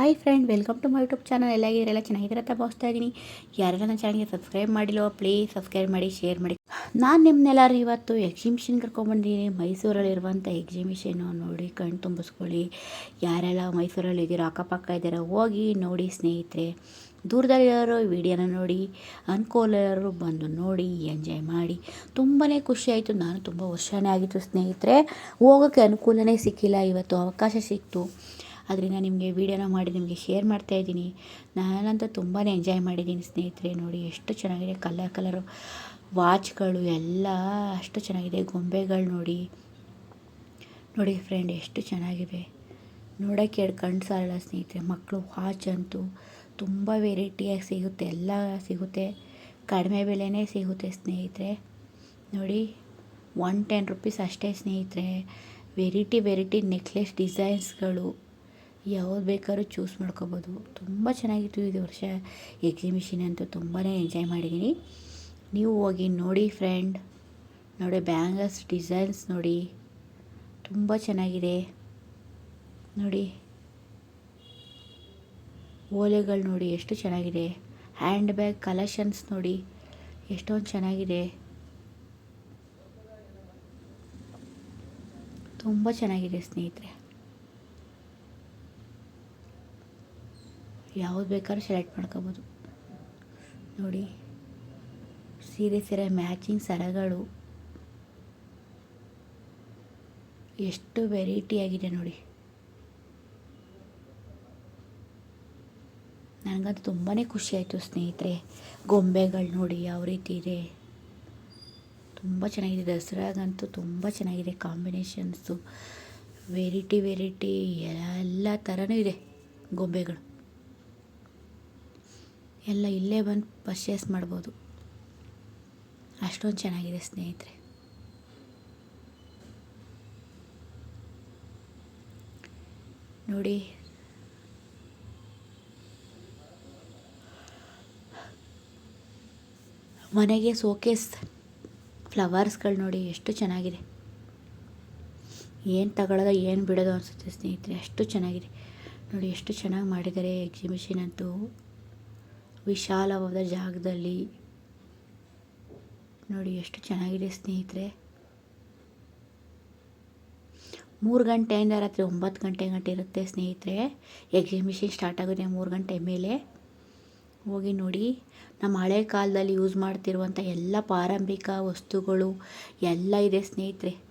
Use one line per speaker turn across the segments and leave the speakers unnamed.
Hi friend, welcome to my YouTube channel. ಎಲ್ಲ ಎಲ್ಲ ಚೆನ್ನಾಗಿದ್ದೀರ ಅಂತ ಭಾವಿಸ್ತಾ ಇದ್ದೀನಿ ಯಾರೆಲ್ಲ ನನ್ನ ಚಾನಲ್ಗೆ ಸಬ್ಸ್ಕ್ರೈಬ್ ಮಾಡಿಲ್ಲೋ ಪ್ಲೀಸ್ ಸಬ್ಸ್ಕ್ರೈಬ್ ಮಾಡಿ ಶೇರ್ ಮಾಡಿ. ನಾನು ನಿಮ್ಮನ್ನೆಲ್ಲರೂ ಇವತ್ತು ಎಕ್ಸಿಬಿಷನ್ ಕರ್ಕೊಂಡ್ಬಂದಿದ್ದೀನಿ ಮೈಸೂರಲ್ಲಿರುವಂಥ ಎಕ್ಸಿಬಿಷನ್ನು ನೋಡಿ ಕಣ್ಣು ತುಂಬಿಸ್ಕೊಳ್ಳಿ. ಯಾರೆಲ್ಲ ಮೈಸೂರಲ್ಲಿ ಇದ್ದೀರೋ, ಅಕ್ಕಪಕ್ಕ ಇದ್ದೀರೋ, ಹೋಗಿ ನೋಡಿ ಸ್ನೇಹಿತರೆ. ದೂರದಲ್ಲಿರೋರು ವಿಡಿಯೋನ ನೋಡಿ ಅನುಕೂಲರು ಬಂದು ನೋಡಿ ಎಂಜಾಯ್ ಮಾಡಿ. ತುಂಬಾ ಖುಷಿ ಆಯಿತು. ನಾನು ತುಂಬ ವರ್ಷನೇ ಆಗಿತ್ತು ಸ್ನೇಹಿತರೆ. ಹೋಗೋಕ್ಕೆ ಅನುಕೂಲನೇ ಸಿಕ್ಕಿಲ್ಲ. ಇವತ್ತು ಅವಕಾಶ ಸಿಕ್ತು. ಅದರಿಂದ ನಿಮಗೆ ವೀಡಿಯೋನ ಮಾಡಿ ನಿಮಗೆ ಶೇರ್ ಮಾಡ್ತಾಯಿದ್ದೀನಿ ನಾನಂತೂ ತುಂಬಾ ಎಂಜಾಯ್ ಮಾಡಿದ್ದೀನಿ ಸ್ನೇಹಿತರೆ ನೋಡಿ, ಎಷ್ಟು ಚೆನ್ನಾಗಿದೆ ಕಲರ್ ಕಲರು ವಾಚ್ಗಳು ಎಲ್ಲ, ಅಷ್ಟು ಚೆನ್ನಾಗಿದೆ ಗೊಂಬೆಗಳು ನೋಡಿ. ನೋಡಿ ಫ್ರೆಂಡ್ ಎಷ್ಟು ಚೆನ್ನಾಗಿವೆ ನೋಡೋಕ್ಕೆ ಎರಡು ಕಣ್ಣು ಸಾಲಲ್ಲ ಸ್ನೇಹಿತರೆ ಮಕ್ಕಳು ವಾಚ್ ಅಂತೂ ತುಂಬ ವೆರೈಟಿಯಾಗಿ ಸಿಗುತ್ತೆ, ಎಲ್ಲ ಸಿಗುತ್ತೆ. ಕಡಿಮೆ ಬೆಲೆನೇ ಸಿಗುತ್ತೆ ಸ್ನೇಹಿತರೆ. ನೋಡಿ ಒನ್ ಟೆನ್ ರುಪೀಸ್ ಅಷ್ಟೇ ಸ್ನೇಹಿತರೆ. ವೆರೈಟಿ ವೆರೈಟಿ ನೆಕ್ಲೆಸ್ ಡಿಸೈನ್ಸ್ಗಳು ಯಾವ್ದು ಬೇಕಾದ್ರೂ ಚೂಸ್ ಮಾಡ್ಕೋಬೋದು. ತುಂಬ ಚೆನ್ನಾಗಿತ್ತು ಇದು ವರ್ಷ. ಎಕ್ಸಿಬಿಷನ್ ಅಂತೂ ತುಂಬಾ ಎಂಜಾಯ್ ಮಾಡಿದ್ದೀನಿ ನೀವು ಹೋಗಿ ನೋಡಿ ಫ್ರೆಂಡ್ ನೋಡಿ ಬ್ಯಾಂಗಲ್ಸ್ ಡಿಸೈನ್ಸ್ ನೋಡಿ. ತುಂಬ ಚೆನ್ನಾಗಿದೆ. ನೋಡಿ. ಓಲೆಗಳು ನೋಡಿ ಎಷ್ಟು ಚೆನ್ನಾಗಿದೆ. ಹ್ಯಾಂಡ್ ಬ್ಯಾಗ್ ಕಲೆಕ್ಷನ್ಸ್ ನೋಡಿ ಎಷ್ಟೊಂದು ಚೆನ್ನಾಗಿದೆ. ತುಂಬ ಚೆನ್ನಾಗಿದೆ ಸ್ನೇಹಿತರೆ. ಯಾವ್ದು ಬೇಕಾದ್ರೂ ಸೆಲೆಕ್ಟ್ ಮಾಡ್ಕೋಬೋದು. ನೋಡಿ, ಸೀರೆ ಸೀರೆ ಮ್ಯಾಚಿಂಗ್ ಸರಗಳು. ಎಷ್ಟು ವೆರೈಟಿ ಆಗಿದೆ ನೋಡಿ. ನನಗಂತೂ ತುಂಬಾ ಖುಷಿ ಆಯಿತು ಸ್ನೇಹಿತರೆ. ಗೊಂಬೆಗಳು ನೋಡಿ ಯಾವ ರೀತಿ ಇದೆ. ತುಂಬ ಚೆನ್ನಾಗಿದೆ. ದಸರಾಗಂತೂ ತುಂಬ ಚೆನ್ನಾಗಿದೆ. ಕಾಂಬಿನೇಷನ್ಸು ವೆರೈಟಿ ವೆರೈಟಿ ಎಲ್ಲ ಥರನೂ ಇದೆ ಗೊಂಬೆಗಳು. ಎಲ್ಲ ಇಲ್ಲೇ ಬಂದು ಪರ್ಚೇಸ್ ಮಾಡ್ಬೋದು. ಅಷ್ಟೊಂದು ಚೆನ್ನಾಗಿದೆ ಸ್ನೇಹಿತರೆ. ನೋಡಿ. ಮನೆಗೆ ಸೋಕೇಸ್ ಫ್ಲವರ್ಸ್ಗಳು ನೋಡಿ ಎಷ್ಟು ಚೆನ್ನಾಗಿದೆ. ಏನು ತಗೊಳ್ಳೋದು ಏನು ಬಿಡೋದು ಅನಿಸುತ್ತೆ ಸ್ನೇಹಿತರೆ, ಅಷ್ಟು ಚೆನ್ನಾಗಿದೆ. ನೋಡಿ ಎಷ್ಟು ಚೆನ್ನಾಗಿ ಮಾಡಿದ್ದಾರೆ ಎಕ್ಸಿಬಿಷನ್ ಅಂತೂ. ವಿಶಾಲವಾದ ಜಾಗದಲ್ಲಿ. ನೋಡಿ ಎಷ್ಟು ಚೆನ್ನಾಗಿದೆ ಸ್ನೇಹಿತರೆ. ಮೂರು ಗಂಟೆಯಿಂದ ರಾತ್ರಿ ಒಂಬತ್ತು ಗಂಟೆ ಗಂಟೆ ಇರುತ್ತೆ ಸ್ನೇಹಿತರೆ. ಎಕ್ಸಿಬಿಷನ್ ಸ್ಟಾರ್ಟ್ ಆಗುತ್ತೆ ಮೂರು ಗಂಟೆ ಮೇಲೆ. ಹೋಗಿ ನೋಡಿ, ನಮ್ಮ ಹಳೆ ಕಾಲದಲ್ಲಿ ಯೂಸ್ ಮಾಡ್ತಿರುವಂಥ ಎಲ್ಲ ಪಾರಂಭಿಕ ವಸ್ತುಗಳು ಎಲ್ಲ ಇದೆ ಸ್ನೇಹಿತರೆ.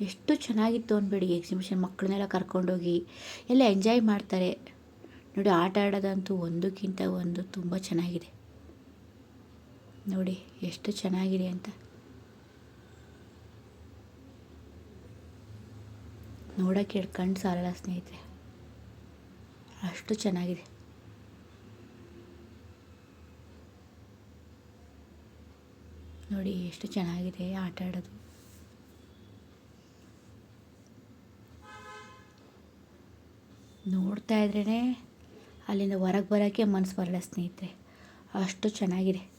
ಎಷ್ಟು ಚೆನ್ನಾಗಿತ್ತು ಅಂದ್ಬಿಡಿ ಎಕ್ಸಿಬಿಷನ್ ಮಕ್ಕಳನ್ನೆಲ್ಲ ಕರ್ಕೊಂಡೋಗಿ. ಎಲ್ಲ ಎಂಜಾಯ್ ಮಾಡ್ತಾರೆ. ನೋಡಿ, ಆಟ ಆಡೋದಂತೂ ಒಂದಕ್ಕಿಂತ ಒಂದು ತುಂಬ ಚೆನ್ನಾಗಿದೆ. ನೋಡಿ, ಎಷ್ಟು ಚೆನ್ನಾಗಿದೆ ಅಂತ. ನೋಡೋಕ್ಕೆ ಕಣ್ಣು ಸಾಲಲ್ಲ ಸ್ನೇಹಿತರೆ. ಅಷ್ಟು ಚೆನ್ನಾಗಿದೆ. ನೋಡಿ, ಎಷ್ಟು ಚೆನ್ನಾಗಿದೆ ಆಟ ಆಡೋದು. ನೋಡ್ತಾ ಇದ್ರೇ ಅಲ್ಲಿಂದ ಹೊರಗೆ ಬರೋಕ್ಕೆ ಮನಸ್ಸು ಬರಲ್ಲ ಸ್ನೇಹಿತರೆ. ಅಷ್ಟು ಚೆನ್ನಾಗಿದೆ.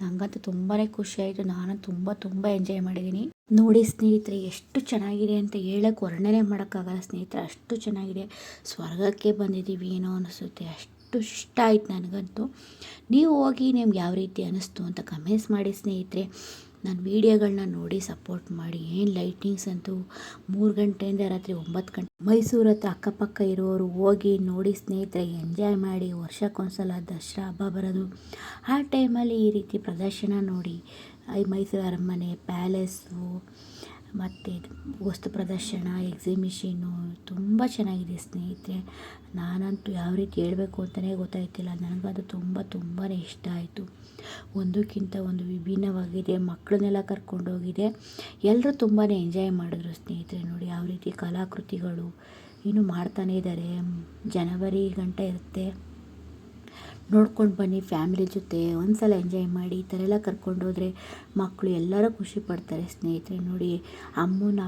ನನಗಂತೂ ತುಂಬಾ ಖುಷಿ ಆಯಿತು ನಾನು ತುಂಬ ತುಂಬ ಎಂಜಾಯ್ ಮಾಡಿದ್ದೀನಿ. ನೋಡಿ ಸ್ನೇಹಿತರೆ, ಎಷ್ಟು ಚೆನ್ನಾಗಿದೆ ಅಂತ ಹೇಳಕ್ಕೆ ವರ್ಣನೆ ಮಾಡೋಕ್ಕಾಗಲ್ಲ ಸ್ನೇಹಿತರೆ. ಅಷ್ಟು ಚೆನ್ನಾಗಿದೆ. ಸ್ವರ್ಗಕ್ಕೆ ಬಂದಿದ್ದೀವಿ ಏನೋ ಅನಿಸುತ್ತೆ. ಅಷ್ಟು ಇಷ್ಟ ಆಯ್ತು ನನಗಂತೂ. ನೀವು ಹೋಗಿ ನಿಮ್ಗೆ ಯಾವ ರೀತಿ ಅನ್ನಿಸ್ತು ಅಂತ ಕಮೆಂಟ್ಸ್ ಮಾಡಿ ಸ್ನೇಹಿತರೆ. ನನ್ನ ವೀಡಿಯೋಗಳನ್ನ ನೋಡಿ ಸಪೋರ್ಟ್ ಮಾಡಿ. ಏನು ಲೈಟಿಂಗ್ಸ್ ಅಂತೂ ಮೂರು ಗಂಟೆಯಿಂದ ರಾತ್ರಿ ಒಂಬತ್ತು ಗಂಟೆ ಮೈಸೂರು ಹತ್ರ ಅಕ್ಕಪಕ್ಕ ಇರೋರು ಹೋಗಿ ನೋಡಿ ಸ್ನೇಹಿತರೆ ಎಂಜಾಯ್ ಮಾಡಿ ವರ್ಷಕ್ಕೊಂದ್ಸಲ ದಸರಾ ಹಬ್ಬ ಬರೋದು. ಆ ಟೈಮಲ್ಲಿ ಈ ರೀತಿ ಪ್ರದರ್ಶನ ನೋಡಿ ಐ ಮೈಸೂರು ಅರಮನೆ ಪ್ಯಾಲೇಸು ಮತ್ತು ವಸ್ತು ಪ್ರದರ್ಶನ ಎಕ್ಸಿಬಿಷನ್ನು ತುಂಬ ಚೆನ್ನಾಗಿದೆ ಸ್ನೇಹಿತರೆ. ನಾನಂತೂ ಯಾವ ರೀತಿ ಹೇಳಬೇಕು ಅಂತಲೇ ಗೊತ್ತಾಯ್ತಿಲ್ಲ. ನನಗದು ತುಂಬ ತುಂಬಾ ಇಷ್ಟ ಆಯಿತು. ಒಂದಕ್ಕಿಂತ ಒಂದು ವಿಭಿನ್ನವಾಗಿದೆ. ಮಕ್ಕಳನ್ನೆಲ್ಲ ಕರ್ಕೊಂಡೋಗಿದೆ ಎಲ್ಲರೂ ತುಂಬಾ ಎಂಜಾಯ್ ಮಾಡಿದ್ರು ಸ್ನೇಹಿತರೆ. ನೋಡಿ ಯಾವ ರೀತಿ ಕಲಾಕೃತಿಗಳು ಇನ್ನೂ ಮಾಡ್ತಾನೇ ಇದ್ದಾರೆ. ಜನವರಿ ಗಂಟ ಇರುತ್ತೆ. ನೋಡ್ಕೊಂಡು ಬನ್ನಿ ಫ್ಯಾಮಿಲಿ ಜೊತೆ ಒಂದು ಸಲ ಎಂಜಾಯ್ ಮಾಡಿ, ಈ ಥರ ಎಲ್ಲ ಕರ್ಕೊಂಡೋದ್ರೆ ಮಕ್ಕಳು ಎಲ್ಲರೂ ಖುಷಿ ಪಡ್ತಾರೆ ಸ್ನೇಹಿತರೆ. ನೋಡಿ, ಅಮ್ಮನ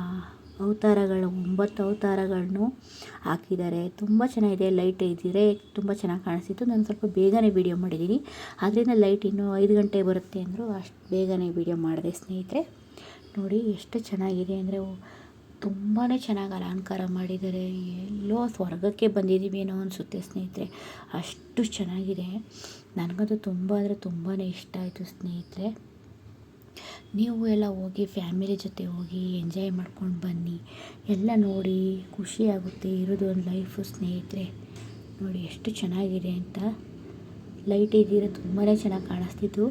ಅವತಾರಗಳು ಒಂಬತ್ತು ಅವತಾರಗಳನ್ನು ಹಾಕಿದ್ದಾರೆ. ತುಂಬ ಚೆನ್ನಾಗಿದೆ ಲೈಟ್ ಇದ್ದಿದ್ರೆ ತುಂಬ ಚೆನ್ನಾಗಿ ಕಾಣಿಸ್ತಿತ್ತು. ನಾನು ಸ್ವಲ್ಪ ಬೇಗನೆ ವೀಡಿಯೋ ಮಾಡಿದ್ದೀನಿ. ಆದ್ದರಿಂದ ಲೈಟ್ ಇನ್ನೂ ಐದು ಗಂಟೆ ಬರುತ್ತೆ ಅಂದರು ಅಷ್ಟು ಬೇಗನೆ ವೀಡಿಯೋ ಮಾಡಿದೆ ಸ್ನೇಹಿತರೆ. ನೋಡಿ, ಎಷ್ಟು ಚೆನ್ನಾಗಿದೆ ಅಂದರೆ ತುಂಬಾ ಚೆನ್ನಾಗಿ ಅಲಂಕಾರ ಮಾಡಿದ್ದಾರೆ. ಎಲ್ಲೋ ಸ್ವರ್ಗಕ್ಕೆ ಬಂದಿದ್ದೀವಿ ಏನೋ ಅನಿಸುತ್ತೆ ಸ್ನೇಹಿತರೆ. ಅಷ್ಟು ಚೆನ್ನಾಗಿದೆ. ನನಗಂತೂ ತುಂಬ ಅಂದರೆ ತುಂಬಾ ಇಷ್ಟ ಆಯಿತು ಸ್ನೇಹಿತರೆ. ನೀವು ಎಲ್ಲ ಹೋಗಿ ಫ್ಯಾಮಿಲಿ ಜೊತೆ ಹೋಗಿ ಎಂಜಾಯ್ ಮಾಡ್ಕೊಂಡು ಬನ್ನಿ. ಎಲ್ಲ ನೋಡಿ ಖುಷಿಯಾಗುತ್ತೆ ಇರೋದು ಒಂದು ಲೈಫು ಸ್ನೇಹಿತರೆ. ನೋಡಿ ಎಷ್ಟು ಚೆನ್ನಾಗಿದೆ ಅಂತ. ಲೈಟ್ ಇದ್ದೀರ ತುಂಬಾ ಚೆನ್ನಾಗಿ ಕಾಣಿಸ್ತಿತ್ತು.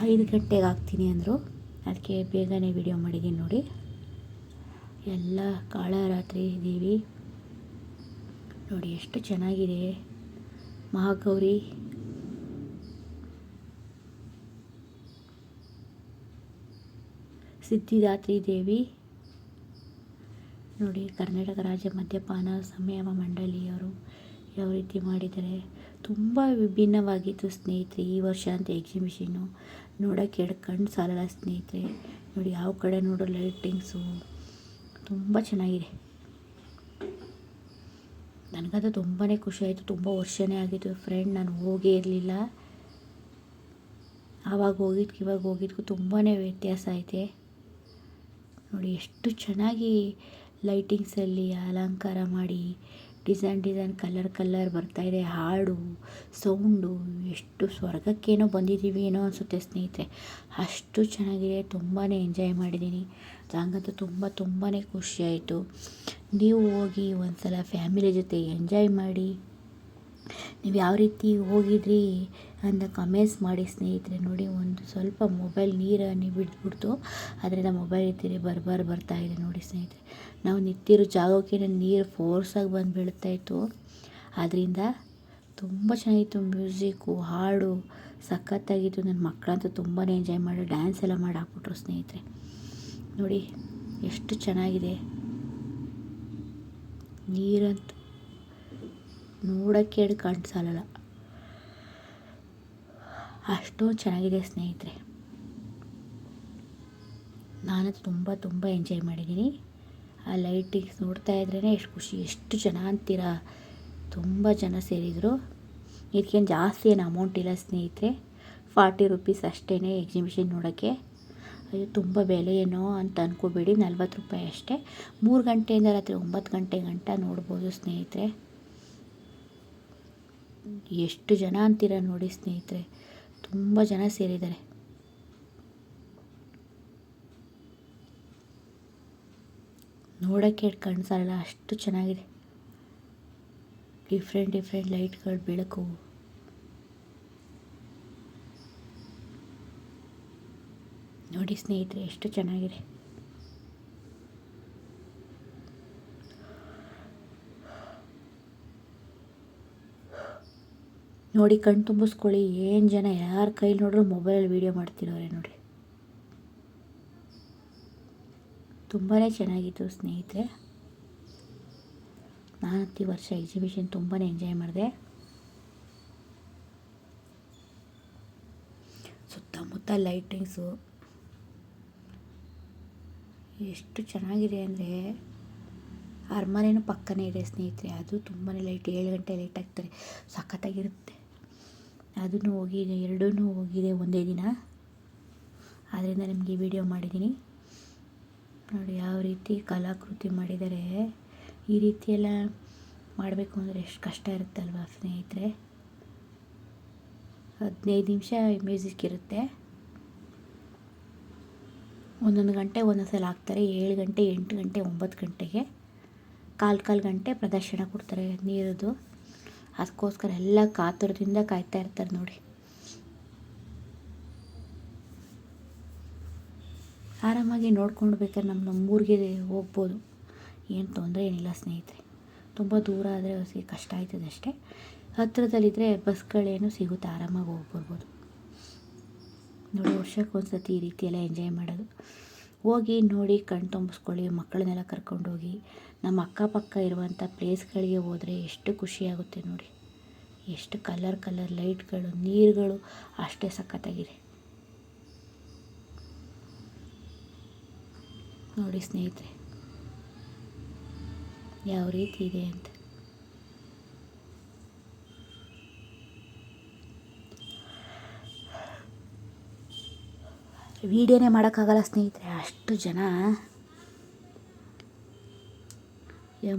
ಐದು ಗಂಟೆಗೆ ಹಾಕ್ತೀನಿ ಅಂದರು. ಅದಕ್ಕೆ ಬೇಗನೆ ವಿಡಿಯೋ ಮಾಡಿದ್ದೀನಿ ನೋಡಿ. ಎಲ್ಲ ಕಾಳರಾತ್ರಿ ದೇವಿ. ನೋಡಿ ಎಷ್ಟು ಚೆನ್ನಾಗಿದೆ. ಮಹಾಗೌರಿ. ಸಿದ್ಧಿದಾತ್ರಿ ದೇವಿ. ನೋಡಿ ಕರ್ನಾಟಕ ರಾಜ್ಯ ಮದ್ಯಪಾನ ಸಂಯಮ ಮಂಡಳಿಯವರು. ಯಾವ ರೀತಿ ಮಾಡಿದ್ದಾರೆ ತುಂಬ ವಿಭಿನ್ನವಾಗಿತ್ತು ಸ್ನೇಹಿತರೆ ಈ ವರ್ಷ ಅಂತ ಎಕ್ಸಿಬಿಷನ್ನು ನೋಡೋಕ್ಕೆ ಎರಡು ಕಣ್ಣು ಸಾಲಲ್ಲ ಸ್ನೇಹಿತರೆ. ನೋಡಿ ಯಾವ ಕಡೆ ನೋಡು ಲೈಟಿಂಗ್ಸು ತುಂಬ ಚೆನ್ನಾಗಿದೆ. ನನಗಂತೂ ತುಂಬಾ ಖುಷಿ ಆಯಿತು, ತುಂಬ ವರ್ಷನೇ ಆಗಿತ್ತು. ಫ್ರೆಂಡ್ ನಾನು ಹೋಗೇ ಇರಲಿಲ್ಲ. ಆವಾಗ ಹೋಗಿದ್ಕೆ, ಇವಾಗ ಹೋಗಿದ್ದಕ್ಕೂ ತುಂಬಾ ವ್ಯತ್ಯಾಸ ಐತೆ. ನೋಡಿ ಎಷ್ಟು ಚೆನ್ನಾಗಿ ಲೈಟಿಂಗ್ಸಲ್ಲಿ ಅಲಂಕಾರ ಮಾಡಿ ಡಿಸೈನ್ ಡಿಸೈನ್ ಕಲರ್ ಕಲರ್ ಬರ್ತಾಯಿದೆ ಹಾಡು, ಸೌಂಡು, ಎಷ್ಟು ಸ್ವರ್ಗಕ್ಕೇನೋ ಬಂದಿದ್ದೀವಿ ಏನೋ ಅನಿಸುತ್ತೆ ಸ್ನೇಹಿತರೆ. ಅಷ್ಟು ಚೆನ್ನಾಗಿದೆ ತುಂಬಾ ಎಂಜಾಯ್ ಮಾಡಿದ್ದೀನಿ. ನನಗಂತೂ ತುಂಬ ತುಂಬಾ ಖುಷಿಯಾಯಿತು. ನೀವು ಹೋಗಿ ಒಂದು ಸಲ ಫ್ಯಾಮಿಲಿ ಜೊತೆ ಎಂಜಾಯ್ ಮಾಡಿ. ನೀವು ಯಾವ ರೀತಿ ಹೋಗಿದ್ರಿ ಅಂತ ಕಮೆಂಟ್ಸ್ ಮಾಡಿ ಸ್ನೇಹಿತರೆ. ನೋಡಿ, ಒಂದು ಸ್ವಲ್ಪ ಮೊಬೈಲ್ ನೀರನ್ನು ಬಿಟ್ಬಿಡ್ತು. ಅದರಿಂದ ಮೊಬೈಲ್ ಇದ್ದರೆ ಬರ್ಬಾರ್ ಬರ್ತಾ ಇದೆ ನೋಡಿ ಸ್ನೇಹಿತರೆ. ನಾವು ನಿಂತಿರೋ ಜಾಗಕ್ಕೆ ನೀರು ಫೋರ್ಸಾಗಿ ಬಂದು ಬೀಳ್ತಾಯಿತ್ತು ಆದ್ದರಿಂದ ತುಂಬ ಚೆನ್ನಾಗಿತ್ತು ಮ್ಯೂಸಿಕ್ಕು ಹಾಡು, ಸಖತ್ತಾಗಿತ್ತು. ನನ್ನ ಮಕ್ಕಳಂತೂ ತುಂಬಾ ಎಂಜಾಯ್ ಮಾಡಿ ಡ್ಯಾನ್ಸ್ ಎಲ್ಲ ಮಾಡಿ ಹಾಕ್ಬಿಟ್ರು ಸ್ನೇಹಿತರೆ. ನೋಡಿ, ಎಷ್ಟು ಚೆನ್ನಾಗಿದೆ. ನೀರಂತೂ ನೋಡೋಕ್ಕೆ ಎರಡು ಕಣ್ಣು ಸಾಲಲ್ಲ. ಅಷ್ಟೊಂದು ಚೆನ್ನಾಗಿದೆ ಸ್ನೇಹಿತರೆ. ನಾನು ತುಂಬ ತುಂಬ ಎಂಜಾಯ್ ಮಾಡಿದ್ದೀನಿ. ಆ ಲೈಟಿಂಗ್ಸ್ ನೋಡ್ತಾ ಇದ್ರೇ ಎಷ್ಟು ಖುಷಿ, ಎಷ್ಟು ಜನ ಅಂತೀರಾ? ತುಂಬ ಜನ ಸೇರಿದರು. ಇದಕ್ಕೇನು ಜಾಸ್ತಿ ಏನು ಅಮೌಂಟ್ ಇಲ್ಲ ಸ್ನೇಹಿತರೆ. ಫಾರ್ಟಿ ರುಪೀಸ್ ಅಷ್ಟೇ ಎಕ್ಸಿಬಿಷನ್ ನೋಡೋಕ್ಕೆ ಅಯ್ಯೋ, ತುಂಬ ಬೆಲೆ ಏನೋ ಅಂತ ಅಂದ್ಕೋಬೇಡಿ ನಲ್ವತ್ತು ರೂಪಾಯಿ ಅಷ್ಟೇ. ಮೂರು ಗಂಟೆಯಿಂದ ರಾತ್ರಿ ಒಂಬತ್ತು ಗಂಟೆ ಗಂಟ ನೋಡ್ಬೋದು ಸ್ನೇಹಿತರೆ. ಎಷ್ಟು ಜನ ಅಂತೀರ ನೋಡಿ ಸ್ನೇಹಿತರೆ. ತುಂಬ ಜನ ಸೇರಿದ್ದಾರೆ. ನೋಡೋಕ್ಕೆ ಕಣ್ಸಲ್ಲ ಅಷ್ಟು ಚೆನ್ನಾಗಿದೆ. ಡಿಫ್ರೆಂಟ್ ಡಿಫ್ರೆಂಟ್ ಲೈಟ್ಗಳು ಬೆಳಕು. ನೋಡಿ ಸ್ನೇಹಿತರೆ, ಎಷ್ಟು ಚೆನ್ನಾಗಿದೆ. ನೋಡಿ ಕಣ್ ತುಂಬಿಸ್ಕೊಳ್ಳಿ. ಏನು ಜನ ಯಾರ ಕೈಲಿ ನೋಡಿದ್ರು ಮೊಬೈಲಲ್ಲಿ ವೀಡಿಯೋ ಮಾಡ್ತಿರೋರೆ ನೋಡಿ. ತುಂಬಾ ಚೆನ್ನಾಗಿತ್ತು ಸ್ನೇಹಿತರೆ. ನಾನು ಈ ವರ್ಷ ಎಕ್ಸಿಬಿಷನ್ ತುಂಬಾ ಎಂಜಾಯ್ ಮಾಡಿದೆ. ಸುತ್ತಮುತ್ತ ಲೈಟಿಂಗ್ಸು ಎಷ್ಟು ಚೆನ್ನಾಗಿದೆ ಅಂದರೆ ಅರಮನೆಯೂ ಪಕ್ಕನೇ ಇದೆ ಸ್ನೇಹಿತರೆ. ಅದು ತುಂಬಾ ಲೈಟ್ ಏಳು ಗಂಟೆ ಲೈಟ್ ಆಗ್ತಾರೆ ಸಖತ್ತಾಗಿರುತ್ತೆ. ಅದನ್ನು ಹೋಗಿದೆ ಎರಡೂ ಹೋಗಿದೆ ಒಂದೇ ದಿನ. ಆದ್ದರಿಂದ ನಿಮಗೆ ವಿಡಿಯೋ ಮಾಡಿದ್ದೀನಿ. ನೋಡಿ ಯಾವ ರೀತಿ ಕಲಾಕೃತಿ ಮಾಡಿದ್ದಾರೆ ಈ ರೀತಿಯೆಲ್ಲ ಮಾಡಬೇಕು ಅಂದರೆ ಎಷ್ಟು ಕಷ್ಟ ಇರುತ್ತಲ್ವಾ ಸ್ನೇಹಿತರೆ? ಹದಿನೈದು ನಿಮಿಷ ಮ್ಯೂಸಿಕ್ ಇರುತ್ತೆ. ಒಂದೊಂದು ಗಂಟೆ ಒಂದೊಂದು ಸಲ ಹಾಕ್ತಾರೆ. ಏಳು ಗಂಟೆ, ಎಂಟು ಗಂಟೆ, ಒಂಬತ್ತು ಗಂಟೆಗೆ ಕಾಲು ಕಾಲು ಗಂಟೆ ಪ್ರದರ್ಶನ ಕೊಡ್ತಾರೆ ನೀರದು. ಅದಕ್ಕೋಸ್ಕರ ಎಲ್ಲ ಕಾತುರದಿಂದ ಕಾಯ್ತಾ ಇರ್ತಾರೆ ನೋಡಿ. ಆರಾಮಾಗಿ ನೋಡ್ಕೊಂಡು ಬೇಕಾದ್ರೆ ನಮ್ಮ ನಮ್ಮೂರಿಗೆ ಹೋಗ್ಬೋದು. ಏನು ತೊಂದರೆ ಏನಿಲ್ಲ ಸ್ನೇಹಿತರೆ. ತುಂಬ ದೂರ ಆದರೆ ಅವರಿಗೆ ಕಷ್ಟ ಆಯ್ತದೆ ಅಷ್ಟೇ. ಹತ್ತಿರದಲ್ಲಿದ್ದರೆ ಬಸ್ಗಳೇನು ಸಿಗುತ್ತೆ, ಆರಾಮಾಗಿ ಹೋಗ್ಬರ್ಬೋದು. ನೋಡಿ ವರ್ಷಕ್ಕೊಂದ್ಸತಿ ಈ ರೀತಿ ಎಲ್ಲ ಎಂಜಾಯ್ ಮಾಡೋದು. ಹೋಗಿ ನೋಡಿ ಕಣ್ಣು ತುಂಬಿಸ್ಕೊಳ್ಳಿ, ಮಕ್ಕಳನ್ನೆಲ್ಲ ಕರ್ಕೊಂಡೋಗಿ, ನಮ್ಮ ಅಕ್ಕಪಕ್ಕ ಇರುವಂಥ ಪ್ಲೇಸ್ಗಳಿಗೆ ಹೋದರೆ ಎಷ್ಟು ಖುಷಿಯಾಗುತ್ತೆ ನೋಡಿ. ಎಷ್ಟು ಕಲರ್ ಕಲರ್ ಲೈಟ್ಗಳು ನೀರುಗಳು ಅಷ್ಟೇ ಸಖತ್ತಾಗಿದೆ. ನೋಡಿ ಸ್ನೇಹಿತರೆ. ಯಾವ ರೀತಿ ಇದೆ ಅಂತ. ವಿಡಿಯೋನೇ ಮಾಡೋಕ್ಕಾಗಲ್ಲ ಸ್ನೇಹಿತರೆ, ಅಷ್ಟು ಜನ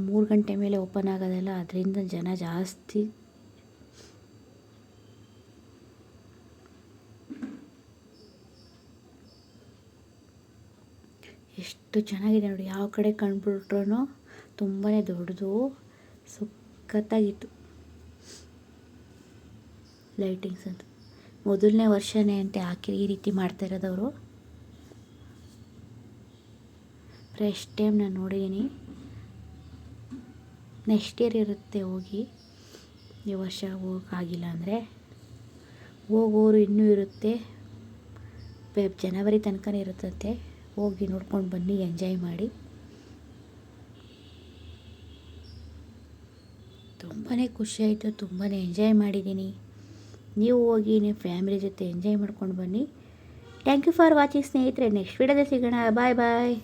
ಮೂರು ಗಂಟೆ ಮೇಲೆ ಓಪನ್ ಆಗೋದಲ್ಲ ಅದರಿಂದ ಜನ ಜಾಸ್ತಿ ಎಷ್ಟು ಚೆನ್ನಾಗಿದೆ ನೋಡಿ, ಯಾವ ಕಡೆ ಕಂಡುಬಿಟ್ರು ತುಂಬಾ ದೊಡ್ಡದು, ಸಖತ್ತಾಗಿತ್ತು. ಲೈಟಿಂಗ್ಸ್ ಅಂತ. ಮೊದಲನೇ ವರ್ಷನೇ ಅಂತೆ ಹಾಕಿ ಈ ರೀತಿ ಮಾಡ್ತಾ ಇರೋದವರು. ಫಸ್ಟ್ ಟೈಮ್ ನಾನು ನೋಡಿದ್ದೀನಿ ನೆಕ್ಸ್ಟ್ ಇಯರ್ ಇರುತ್ತೆ ಹೋಗಿ. ಈ ವರ್ಷ ಹೋಗೋಕ್ಕಾಗಿಲ್ಲ ಅಂದರೆ. ಹೋಗೋರು ಇನ್ನೂ ಇರುತ್ತೆ. ಜನವರಿ ತನಕ ಇರುತ್ತಂತೆ. ಹೋಗಿ ನೋಡ್ಕೊಂಡು ಬನ್ನಿ, ಎಂಜಾಯ್ ಮಾಡಿ. ತುಂಬಾ ಖುಷಿಯಾಯಿತು ತುಂಬಾ ಎಂಜಾಯ್ ಮಾಡಿದ್ದೀನಿ. ನೀವು ಹೋಗಿ ನಿಮ್ಮ ಫ್ಯಾಮಿಲಿ ಜೊತೆ ಎಂಜಾಯ್ ಮಾಡ್ಕೊಂಡು ಬನ್ನಿ. ಥ್ಯಾಂಕ್ ಯು ಫಾರ್ ವಾಚಿಂಗ್ ಸ್ನೇಹಿತರೆ ನೆಕ್ಸ್ಟ್ ವೀಡಿಯೋದಲ್ಲಿ ಸಿಗೋಣ. ಬಾಯ್ ಬಾಯ್